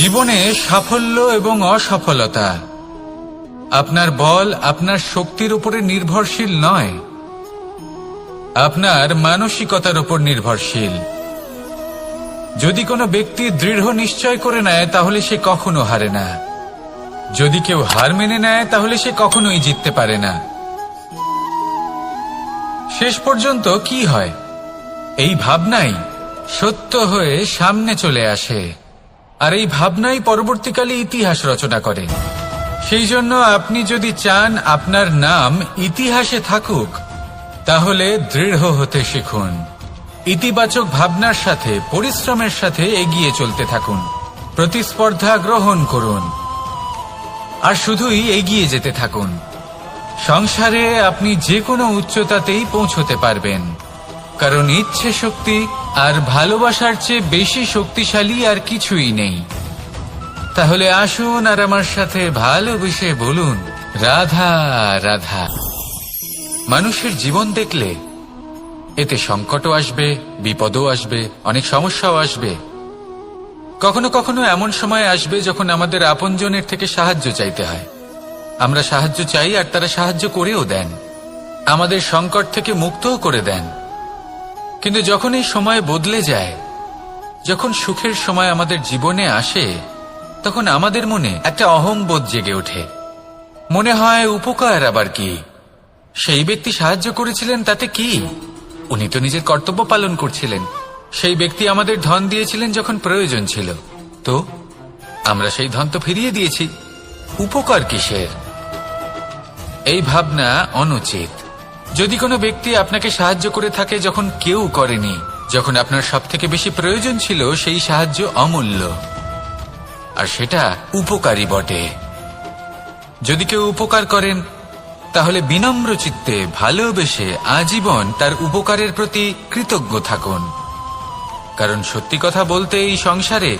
জীবনে সাফল্য এবং অসফলতা। আপনার বল আপনার শক্তির উপরে নির্ভরশীল নয়। আপনার মানসিকতার উপর নির্ভরশীল। যদি কোনো ব্যক্তি দৃঢ় নিশ্চয় করে নেয়, তাহলে সে কখনো হারে না। যদি কেউ হার মেনে নেয়, তাহলে সে কখনোই জিততে পারে না। শেষ পর্যন্ত কি হয়? এই ভাবনাই সত্য হয়ে সামনে চলে আসে। আর এই ভাবনাই পরবর্তীকালে ইতিহাস রচনা করে। সেই জন্য আপনি যদি চান আপনার নাম ইতিহাসে থাকুক, তাহলে দৃঢ় হতে শিখুন। ইতিবাচক ভাবনার সাথে, পরিশ্রমের সাথে এগিয়ে চলতে থাকুন। প্রতিস্পর্ধা গ্রহণ করুন। আর শুধুই এগিয়ে যেতে থাকুন। সংসারে আপনি যে কোনো উচ্চতাতেই পৌঁছতে পারবেন। কারণ ইচ্ছে শক্তি আর ভালোবাসার চেয়ে বেশি শক্তিশালী আর কিছুই নেই। তাহলে আসুন আর আমার সাথে ভালোবেসে বলুন, রাধা রাধা। মানুষের জীবন দেখলে এতে সংকটও আসবে, বিপদও আসবে, অনেক সমস্যাও আসবে। কখনো কখনো এমন সময় আসবে যখন আমাদের আপনজনের থেকে সাহায্য চাইতে হয়। আমরা সাহায্য চাই আর তারা সাহায্য করেও দেন। আমাদের সংকট থেকে মুক্তও করে দেন। কিন্তু যখন এই সময় বদলে যায়, যখন সুখের সময় আমাদের জীবনে আসে, তখন আমাদের মনে একটা অহংবোধ জেগে ওঠে। মনে হয়, উপকার আবার কি? সেই ব্যক্তি সাহায্য করেছিলেন তাতে কি? উনি তো নিজের কর্তব্য পালন করছিলেন। সেই ব্যক্তি আমাদের ধন দিয়েছিলেন যখন প্রয়োজন ছিল। তো, আমরা সেই ধন তো ফিরিয়ে দিয়েছি। উপকার কিসের? এই ভাবনা অনুচিত। যদি কোনো ব্যক্তি আপনাকে সাহায্য করে থাকে যখন কেউ করেনি, যখন আপনার সব থেকে বেশি প্রয়োজন ছিল সেই সাহায্য অমূল্য। আর সেটা উপকারী বটে। যদি কেউ উপকার করেন, তাহলে বিনম্র চিত্তে ভালোবেসে আজীবন তার উপকারের প্রতি কৃতজ্ঞ থাকুন। কারণ সত্যি কথা বলতে এই সংসারে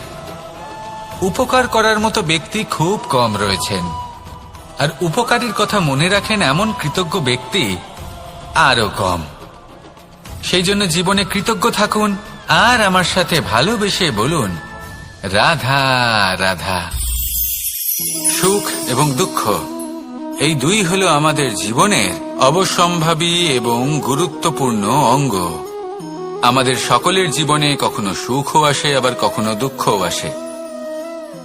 উপকার করার মতো ব্যক্তি খুব কম রয়েছেন। আর উপকারীর কথা মনে রাখেন এমন কৃতজ্ঞ ব্যক্তি আরও কম। সেই জন্য জীবনে কৃতজ্ঞ থাকুন আর আমার সাথে ভালোবেসে বলুন, রাধা রাধা। সুখ এবং দুঃখ, এই দুই হলো আমাদের জীবনের অবসম্ভাবী এবং গুরুত্বপূর্ণ অঙ্গ। আমাদের সকলের জীবনে কখনো সুখও আসে, আবার কখনো দুঃখও আসে।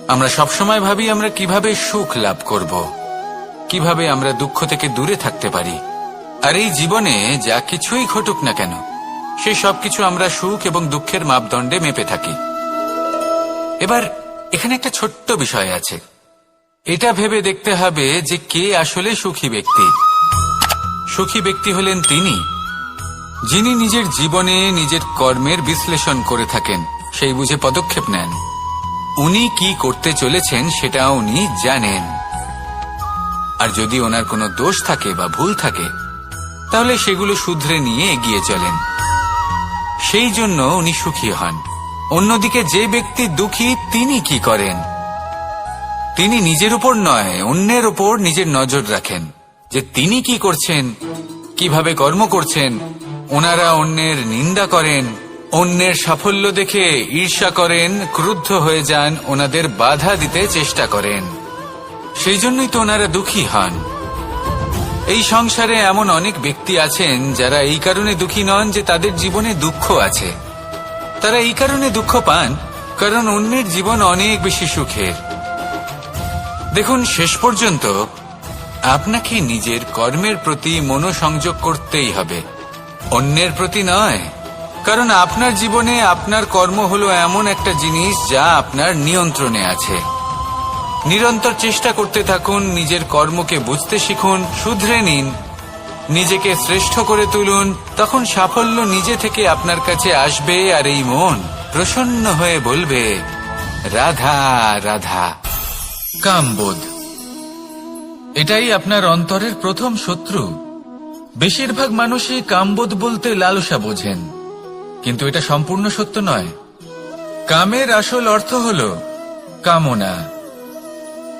আমরা সবসময় ভাবি আমরা কীভাবে সুখ লাভ করব, কীভাবে আমরা দুঃখ থেকে দূরে থাকতে পারি। আর এই জীবনে যা কিছুই ঘটুক না কেন সেই সবকিছু আমরা সুখ এবং দুঃখের মাপদণ্ডে মেপে থাকি। এবার এখানে একটা ছোট্ট বিষয় আছে। এটা ভেবে দেখতে হবে যে কে আসলে সুখী ব্যক্তি। সুখী ব্যক্তি হলেন তিনি, যিনি নিজের জীবনে নিজের কর্মের বিশ্লেষণ করে থাকেন, সেই বুঝে পদক্ষেপ নেন। উনি কি করতে চলেছেন সেটা উনি জানেন। আর যদি ওনার কোনো দোষ থাকে বা ভুল থাকে তাহলে সেগুলো শুধরে নিয়ে এগিয়ে চলেন। সেই জন্য উনি সুখী হন। অন্যদিকে যে ব্যক্তি দুঃখী, তিনি কি করেন? তিনি নিজের উপর নয়, অন্যের উপর নিজের নজর রাখেন যে তিনি কি করছেন, কীভাবে কর্ম করছেন, ওনারা অন্যের নিন্দা করেন, অন্যের সাফল্য দেখে ঈর্ষা করেন, ক্রুদ্ধ হয়ে যান, ওনাদের বাধা দিতে চেষ্টা করেন। সেই জন্যই তো ওনারা দুঃখী হন। এই সংসারে এমন অনেক ব্যক্তি আছেন যারা এই কারণে দুঃখী নন যে তাদের জীবনে দুঃখ আছে। তারা এই কারণে দুঃখ পান, কারণ অন্যের জীবন অনেক বেশি সুখের। দেখুন, শেষ পর্যন্ত আপনাকে নিজের কর্মের প্রতি মনোসংযোগ করতেই হবে। অন্যের প্রতি নয়, কারণ আপনার জীবনে আপনার কর্ম হলো এমন একটা জিনিস যা আপনার নিয়ন্ত্রণে আছে। নিরন্তর চেষ্টা করতে থাকুন, নিজের কর্মকে বুঝতে শিখুন, শুধরে নিন, নিজেকে শ্রেষ্ঠ করে তুলুন, তখন সাফল্য নিজে থেকে আপনার কাছে আসবে আর এই মন প্রসন্ন হয়ে বলবে, রাধা রাধা, কামবোধ। এটাই আপনার অন্তরের প্রথম শত্রু। বেশিরভাগ মানুষই কামবোধ বলতে লালসা বোঝেন, কিন্তু এটা সম্পূর্ণ সত্য নয়। কামের আসল অর্থ হল কামনা।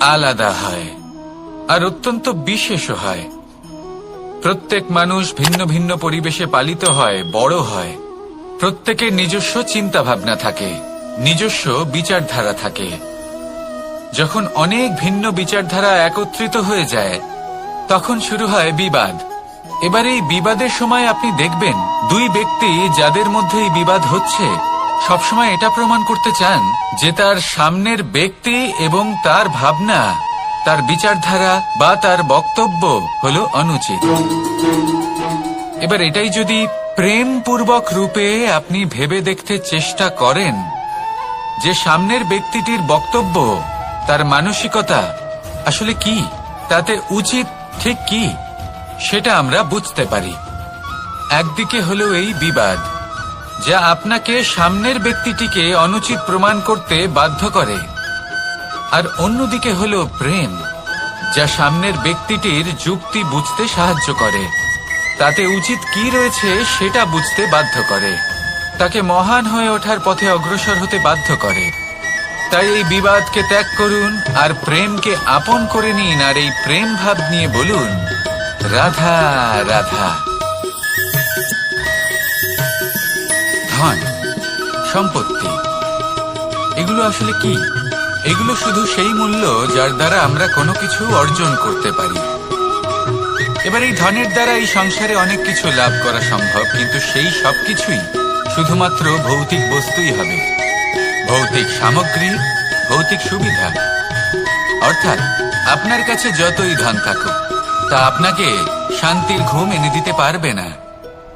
আলাদা হয়, আর অত্যন্ত বিশেষ হয়। প্রত্যেক মানুষ ভিন্ন ভিন্ন পরিবেশে পালিত হয়, বড় হয়। প্রত্যেকের নিজস্ব চিন্তা ভাবনা থাকে, নিজস্ব বিচারধারা থাকে। যখন অনেক ভিন্ন বিচারধারা একত্রিত হয়ে যায়, তখন শুরু হয় বিবাদ। এবার এই বিবাদের সময় আপনি দেখবেন, দুই ব্যক্তি যাদের মধ্যে এই বিবাদ হচ্ছে সবসময় এটা প্রমাণ করতে চান যে তার সামনের ব্যক্তি এবং তার ভাবনা, তার বিচারধারা বা তার বক্তব্য হলো অনুচিত। এবার এটাই যদি প্রেমপূর্বক রূপে আপনি ভেবে দেখতে চেষ্টা করেন যে সামনের ব্যক্তিটির বক্তব্য, তার মানসিকতা আসলে কি, তাতে উচিত ঠিক কি, সেটা আমরা বুঝতে পারি। একদিকে হলো এই বিবাদ যা আপনাকে সামনের ব্যক্তিটিকে অনুচিত প্রমাণ করতে বাধ্য করে। আর অন্যদিকে হলো প্রেম, যা সামনের ব্যক্তিটির যুক্তি বুঝতে সাহায্য করে। তাতে উচিত কি রয়েছে সেটা বুঝতে বাধ্য করে। তাকে মহান হয়ে ওঠার পথে অগ্রসর হতে বাধ্য করে। তাই এই বিবাদকে ত্যাগ করুন আর প্রেমকে আপন করে নিন আর এই প্রেম ভাব নিয়ে বলুন, রাধা রাধা। ধন, সম্পত্তি। এগুলো আসলে কি? এগুলো শুধু সেই মূল্য যার দ্বারা আমরা কোনো কিছু অর্জন করতে পারি। এবার এই ধনের দ্বারা এই সংসারে অনেক কিছু লাভ করা সম্ভব, কিন্তু সেই সবকিছুই শুধুমাত্র ভৌতিক বস্তুই হবে। ভৌতিক সামগ্রী, ভৌতিক সুবিধা। অর্থাৎ আপনার কাছে যতই ধন থাকুক, তা আপনাকে শান্তির ঘুম এনে দিতে পারবে না।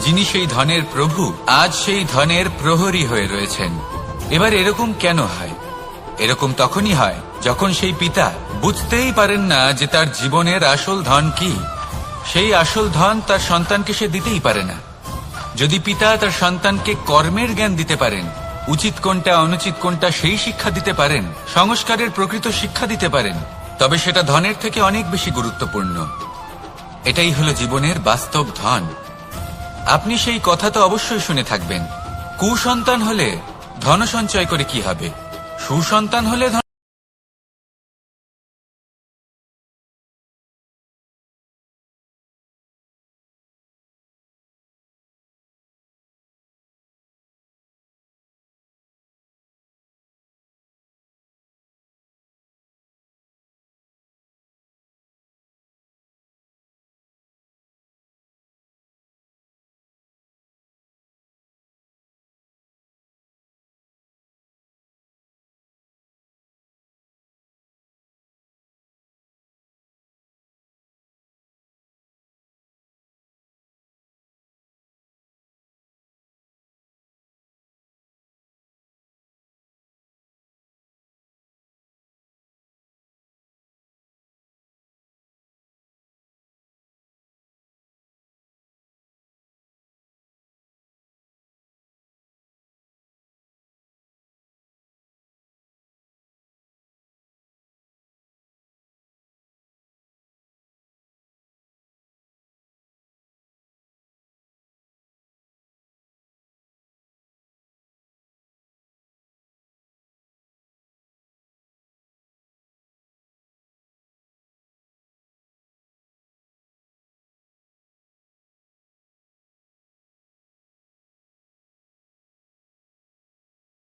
যিনি সেই ধনের প্রভু, আজ সেই ধনের প্রহরী হয়ে রয়েছেন। এবার এরকম কেন হয়? এরকম তখনই হয় যখন সেই পিতা বুঝতেই পারেন না যে তার জীবনের আসল ধন কি। সেই আসল ধন তার সন্তানকে সে দিতেই পারে না। যদি পিতা তার সন্তানকে কর্মের জ্ঞান দিতে পারেন, উচিত কোনটা, অনুচিত কোনটা, সেই শিক্ষা দিতে পারেন, সংস্কারের প্রকৃত শিক্ষা দিতে পারেন, তবে সেটা ধনের থেকে অনেক বেশি গুরুত্বপূর্ণ। এটাই হলো জীবনের বাস্তব ধন। আপনি সেই কথা তো অবশ্যই শুনে থাকবেন। কুসন্তান হলে ধন সঞ্চয় করে কি হবে? সুসন্তান হলে